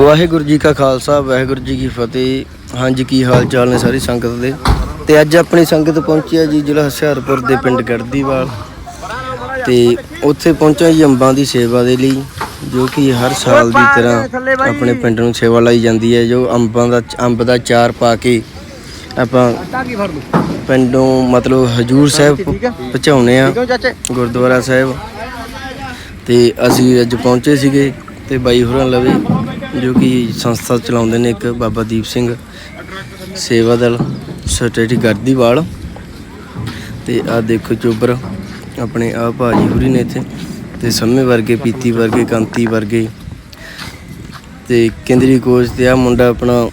ਵਾਹਿਗੁਰੂ ਜੀ ਕਾ ਖਾਲਸਾ, ਵਾਹਿਗੁਰੂ ਜੀ ਕੀ ਫਤਿਹ। ਹਾਂਜੀ, ਕੀ ਹਾਲ ਚਾਲ ਨੇ ਸਾਰੀ ਸੰਗਤ ਦੇ? ਤੇ ਅੱਜ ਆਪਣੀ ਸੰਗਤ ਪਹੁੰਚੀ ਹੈ ਜੀ ਜ਼ਿਲ੍ਹਾ ਹੁਸ਼ਿਆਰਪੁਰ ਦੇ ਪਿੰਡ ਗੜਦੀਵਾਲ। ਤੇ ਉੱਥੇ ਪਹੁੰਚਿਆ ਜੀ ਅੰਬਾਂ ਦੀ ਸੇਵਾ ਦੇ ਲਈ, ਜੋ ਕਿ ਹਰ ਸਾਲ ਦੀ ਤਰ੍ਹਾਂ ਆਪਣੇ ਪਿੰਡ ਨੂੰ ਸੇਵਾ ਲਈ ਜਾਂਦੀ ਹੈ। ਜੋ ਅੰਬਾਂ ਦਾ, ਅੰਬ ਦਾ ਚਾਰ ਪਾ ਕੇ ਆਪਾਂ ਪਿੰਡੋਂ ਮਤਲਬ ਹਜੂਰ ਸਾਹਿਬ ਪਹੁੰਚਾਉਣੇ ਆ ਗੁਰਦੁਆਰਾ ਸਾਹਿਬ। ਤੇ ਅਸੀਂ ਅੱਜ ਪਹੁੰਚੇ ਸੀਗੇ ਤੇ ਬਾਈ ਹੋਰਾਂ ਲਵੇ ਜੋ ਕਿ ਸੰਸਥਾ ਚਲਾਉਂਦੇ ਨੇ ਇੱਕ ਬਾਬਾ ਦੀਪ ਸਿੰਘ ਸੇਵਾ ਦਲ ਸਟੇਟੀ ਗਰਦੀਵਾਲ ਤੇ ਆ ਦੇਖੋ ਚੋਬਰ ਆਪਣੇ ਆ ਭਾਜੀ ਹੁਰੀ ਨੇ ਇੱਥੇ, ਤੇ ਸੰਮੇ ਵਰਗੇ, ਪੀਤੀ ਵਰਗੇ, ਕੰਤੀ ਵਰਗੇ। ਤੇ ਕੇਂਦਰੀ ਕੋਚ ਤੇ ਆ ਮੁੰਡਾ ਆਪਣਾ,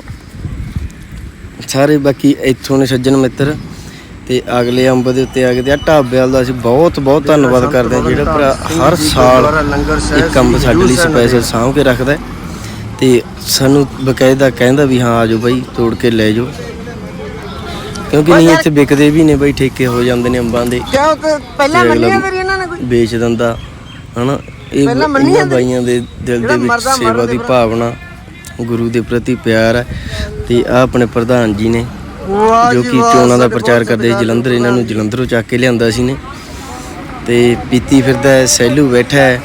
ਸਾਰੇ ਬਾਕੀ ਇੱਥੋਂ ਨੇ ਸੱਜਣ ਮਿੱਤਰ। ਤੇ ਅਗਲੇ ਅੰਬ ਦੇ ਉੱਤੇ ਆ ਗਏ ਤੇ ਆ ਢਾਬੇ ਦਾ ਅਸੀਂ ਬਹੁਤ ਬਹੁਤ ਧੰਨਵਾਦ ਕਰਦੇ ਹਾਂ। ਜਿਹੜਾ ਭਰਾ ਹਰ ਸਾਲ ਲੰਗਰ ਇੱਕ ਅੰਬ ਸਾਡੇ ਲਈ ਸਪੈਸ਼ਲ ਸਾਂਭ ਕੇ ਰੱਖਦਾ ਹੈ। ਤੇ ਸਾਨੂੰ ਬਕਾਇਦਾ ਕਹਿੰਦਾ ਵੀ ਹਾਂ ਆਜੋ ਬਾਈ ਤੋੜ ਕੇ ਲੈ ਜਾਓ। ਕਿਉਂਕਿ ਨਹੀਂ ਇੱਥੇ ਵਿਕਦੇ ਵੀ ਨੇ ਬਾਈ ਠੇਕੇ ਹੋ ਜਾਂਦੇ ਨੇ ਅੰਬਾਂ ਦੇ। ਕਿਉਂ ਕਿ ਪਹਿਲਾਂ ਤੇ ਅਗਲਾ ਮੰਨੀਆਂ ਤੇਰੀ ਇਹਨਾਂ ਨੇ ਕੋਈ? ਵੇਚ ਦਿੰਦਾ ਹਨਾ? ਇਹ ਪਹਿਲਾਂ ਮੰਨੀ ਇਹਨਾਂ ਜਾਂਦੇ। ਬਾਈਆਂ ਦੇ ਦਿਲ ਦੇ ਵਿੱਚ ਸੇਵਾ ਦੀ ਭਾਵਨਾ ਗੁਰੂ ਦੇ ਪ੍ਰਤੀ ਪਿਆਰ ਹੈ। ਤੇ ਆ ਆਪਣੇ ਪ੍ਰਧਾਨ ਜੀ ਨੇ ਵਾਹ ਜੋ ਕਿ ਚੋਣਾਂ ਦਾ ਪ੍ਰਚਾਰ ਕਰਦੇ ਸੀ ਜਲੰਧਰ ਇਹਨਾਂ ਨੂੰ ਜਲੰਧਰੋਂ ਚੱਕ ਕੇ ਲਿਆਂਦਾ ਸੀ ਨੇ। ਤੇ ਪੀਤੀ ਫਿਰਦਾ ਹੈ ਸੈਲੂ ਬੈਠਾ ਹੈ।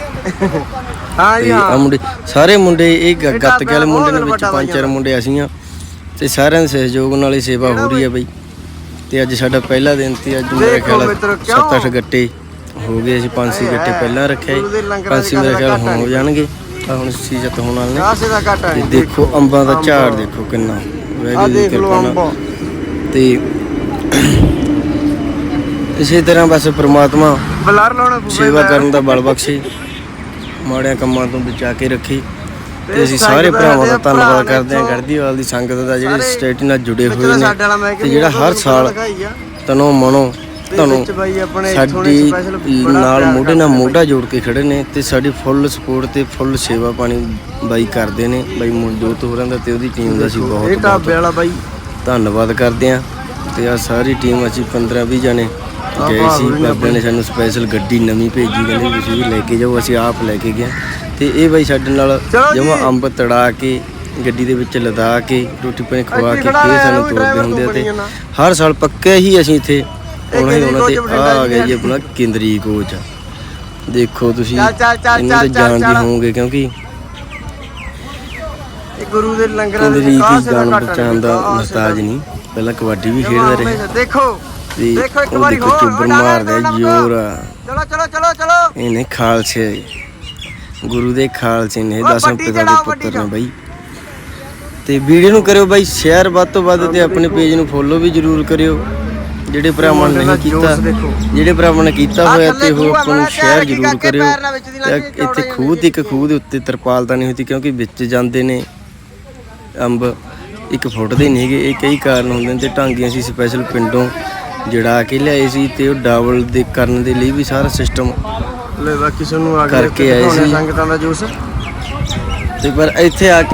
ਹਾਂ ਜੀ ਤੇ ਆ ਹਾਂ। ਮੁੰਡੇ ਸਾਰੇ ਮੁੰਡੇ ਇਹ ਗ- ਗੱਤ ਕੇ ਵਾਲੇ ਢਾਬਾ ਮੁੰਡੇ ਦੇ ਬਹੁਤ ਵਿੱਚ ਪੰਜ ਚਾਰ ਮੁੰਡੇ ਅਸੀਂ ਆ ਤੇ ਸਾਰਿਆਂ ਦੇ ਸਹਿਯੋਗ ਨਾਲ ਹੀ ਸੇਵਾ ਹੋ ਰਹੀ ਹੈ ਬਈ। ਤੇ ਅੱਜ ਸਾਡਾ ਪਹਿਲਾ ਦਿਨ ਤੇ ਅੱਜ ਮੇਰੇ ਦੇਖੋ ਖਿਆਲ ਮਿੱਤਰੋ, ਕਿਉਂ? 7-8 ਗੱਟੇ ਹੋ ਗਏ ਅਸੀਂ ਪੰਜ ਛੇ ਗੱਟੇ ਪਹਿਲਾਂ ਰੱਖਿਆ ਗੁਰੂ ਦੇ ਲੰਗਰਾਂ ਮੇਰੇ ਖਿਆਲ ਘੱਟ ਹੁਣ ਹੋ ਨਹੀਂ। ਜਾਣਗੇ। ਆ ਹੁਣ ਸੀਜਤ ਹੋਣ ਵਾਲੇ ਨੇ ਕਾਸੇ ਦਾ ਘਾਟਾ ਤੇ ਨਹੀਂ ਦੇਖੋ ਅੰਬਾਂ ਦਾ ਝਾੜ ਦੇਖੋ ਕਿੰਨਾ। ਆ ਵਾਹਿਗੁਰੂ ਦੀ ਦੇਖ ਲਓ ਕਿਰਪਾ ਅੰਬ। ਨਾਲ ਤੇ ਇਸੇ ਤਰ੍ਹਾਂ ਬਸ ਪ੍ਰਮਾਤਮਾ ਬਲਰ ਲਾਉਣਾ ਪਊਗਾ ਸੇਵਾ ਕਰਨ ਦਾ ਬਲ ਬਖਸ਼ੇ। ਮਾੜਿਆਂ ਕੰਮਾਂ ਤੋਂ ਬਚਾ ਕੇ ਰੱਖੇ ਤੇ ਅਸੀਂ ਸਾਰੇ ਭਰਾਵਾਂ ਦਾ ਧੰਨਵਾਦ ਕਰਦੇ ਹਾਂ ਗੜਦੀਵਾਲ ਦੀ ਸੰਗਤ ਦਾ ਜਿਹੜੇ ਸਟੇਟ ਨਾਲ ਜੁੜੇ ਹੋਏ ਨੇ ਤੇ ਜਿਹੜਾ ਹਰ ਸਾਲ ਤਨੋ ਮਨੋ ਤੁਹਾਨੂੰ ਸਾਡੀ ਨਾਲ ਮੋਢੇ ਨਾਲ ਮੋਢਾ ਜੋੜ ਕੇ ਖੜੇ ਨੇ ਤੇ ਸਾਡੀ ਫੁੱਲ ਸਪੋਰਟ ਤੇ ਫੁੱਲ ਸੇਵਾ ਪਾਣੀ ਬਾਈ ਕਰਦੇ ਨੇ ਬਾਈ ਮਨਜੋਤ ਹੋਰਾਂ ਦਾ ਤੇ ਉਹਦੀ ਟੀਮ ਦਾ ਅਸੀਂ ਬਹੁਤ ਬਹੁਤ ਧੰਨਵਾਦ ਕਰਦੇ ਹਾਂ ਤੇ ਆ ਸਾਰੀ ਟੀਮ ਅਸੀਂ 15 20 ਜਣੇ ਗਏ ਸੀ ਬਾਬੇ ਨੇ ਸਾਨੂੰ ਸਪੈਸ਼ਲ ਗੱਡੀ ਨਵੀਂ ਭੇਜੀ ਕਹਿੰਦੇ ਤੁਸੀਂ ਵੀ ਲੈ ਕੇ ਜਾਓ ਅਸੀਂ ਆਪ ਲੈ ਕੇ ਗਏ ਤੇ ਇਹ ਬਾਈ ਸਾਡੇ ਨਾਲ ਜਮਾ। ਅੰਬ ਤੜਾ ਕੇ ਗੱਡੀ ਦੇ ਵਿੱਚ ਲਦਾ ਕੇ ਰੋਟੀ ਪਾਣੀ ਖਵਾ ਕੇ ਫੇਰ ਸਾਨੂੰ ਤੋਰਦੇ ਹੁੰਦੇ ਤੇ। ਹਰ ਸਾਲ ਪੱਕੇ ਹੀ ਅਸੀਂ ਇੱਥੇ ਆਉਣਾ ਹੀ ਆਉਣਾ ਤੇ ਆ ਗਿਆ ਜੀ। ਆਪਣਾ ਕੇਂਦਰੀ ਕੋਚ ਦੇਖੋ ਤੁਸੀਂ ਚੱਲ, ਚੱਲ, ਚੱਲ, ਇਹਨਾਂ ਦੇ ਜਾਣਦੇ। ਹੋਵੋਗੇ ਕਿਉਂਕਿ ਗੁਰੂ ਦੇ ਲੰਗਰਾਂ ਦੇ ਕੇਂਦਰੀ ਕਾਸੇ ਕੀ ਦਾ ਬਚਾਉਣ ਦਾ ਮਹਤਾਜ ਨਹੀਂ ਪਹਿਲਾਂ ਕਬੱਡੀ ਵੀ ਖੇਡਦਾ ਰਿਹਾ ਦੇਖੋ ਦੇਖੋ ਇੱਕ ਵਾਰੀ ਹੋਰ, ਚੁੱਬਰ ਵੱਡਾ ਮਾਰਦਾ ਵੱਡਾ ਜੋਰ ਚਲੋ ਚਲੋ ਚਲੋ ਚਲੋ। ਇਹਨੇ ਖਾਲਸੇ ਗੁਰੂ ਦੇ ਖਾਲਸੇ ਨੇ ਦਸਮ ਪਿਤਾ ਦੇ ਪੁੱਤਰ ਨੇ ਬਾਈ। ਤੇ ਵੀਡੀਓ ਨੂੰ ਕਰਿਓ ਬਾਈ ਸ਼ੇਅਰ ਵੱਧ ਤੋਂ ਵੱਧ ਤੇ ਆਪਣੇ ਪੇਜ ਨੂੰ ਫੋਲੋ ਵੀ ਜਰੂਰ ਕਰਿਓ। ਜਿਹੜੇ ਭਰਾਵਾਂ ਨੇ ਨਹੀਂ ਕੀਤਾ। ਜਿਹੜੇ ਭਰਾਵਾਂ ਨੇ ਕੀਤਾ ਹੋਇਆ ਤੇ ਉਹ ਆਪਾਂ ਨੂੰ ਸ਼ੇਅਰ ਜਰੂਰ ਕਰਿਓ। ਇੱਥੇ ਖੂਹ ਤੇ ਇੱਕ ਖੂਹ ਦੇ ਉੱਤੇ ਤਰਪਾਲ ਤਾਂ ਨਹੀਂ ਹੁੰਦੀ ਕਿਉਂਕਿ ਵਿੱਚ ਜਾਂਦੇ ਨੇ ਅੰਬ। ਇੱਕ ਫੁੱਟ ਦੇ ਨਹੀਂ ਹੈਗੇ ਇਹ ਕਈ ਕਾਰਨ ਹੁੰਦੇ ਨੇ ਤੇ ਢਾਂਗੀਆਂ ਸੀ ਸਪੈਸ਼ਲ ਪਿੰਡੋਂ ਜੜਾ ਕੇ ਲਿਆਏ ਸੀ ਤੇ ਉਹ ਡਬਲ ਦੇ ਕਰਨ ਦੇ ਲਈ ਵੀ ਸਾਰਾ ਸਿਸਟਮ ਲੈ ਬਾਕੀ ਸਾਨੂੰ ਆ ਕਰਕੇ ਆਏ ਸੀ। ਸੰਗਤਾਂ ਦਾ ਜੂਸ ਤੇ ਪਰ ਇੱਥੇ ਆ ਕੇ